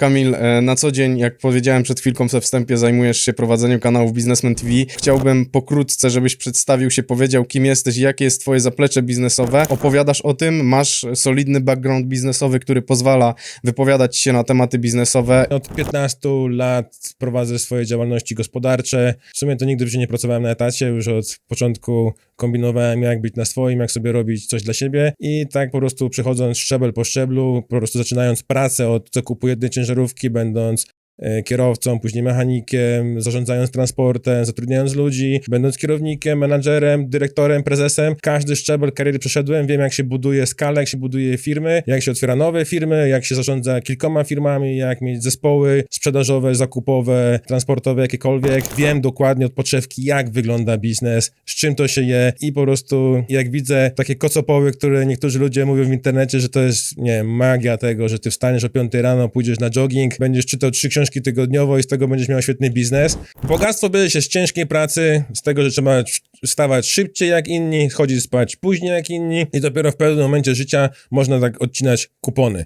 Kamil, e, na co dzień, jak powiedziałem przed chwilką we wstępie, zajmujesz się prowadzeniem kanału Businessman TV. Chciałbym pokrótce, żebyś przedstawił się, powiedział, kim jesteś, jakie jest twoje zaplecze biznesowe. Opowiadasz o tym, masz solidny background biznesowy, który pozwala wypowiadać się na tematy biznesowe. Od 15 lat prowadzę swoje działalności gospodarcze. W sumie to nigdy w życiu nie pracowałem na etacie, już od początku kombinowałem jak być na swoim, jak sobie robić coś dla siebie i tak po prostu przechodząc szczebel po szczeblu, po prostu zaczynając pracę od zakupu jednej ciężarówki, będąc e, kierowcą, później mechanikiem, zarządzając transportem, zatrudniając ludzi, będąc kierownikiem, menadżerem, dyrektorem, prezesem. Każdy szczebel kariery przeszedłem, wiem jak się buduje skalę, jak się buduje firmy, jak się otwiera nowe firmy, jak się zarządza kilkoma firmami, jak mieć zespoły sprzedażowe, zakupowe, transportowe, jakiekolwiek. Wiem dokładnie od podszewki, jak wygląda biznes, z czym to się je i po prostu jak widzę takie kocopoły, które niektórzy ludzie mówią w internecie, że to jest, nie magia tego, że ty wstaniesz o 5 rano, pójdziesz na jogging, będziesz czytał trzy tygodniowo i z tego będziesz miał świetny biznes. Bogactwo bierze się z ciężkiej pracy, z tego, że trzeba wstawać szybciej jak inni, chodzić spać później jak inni i dopiero w pewnym momencie życia można tak odcinać kupony.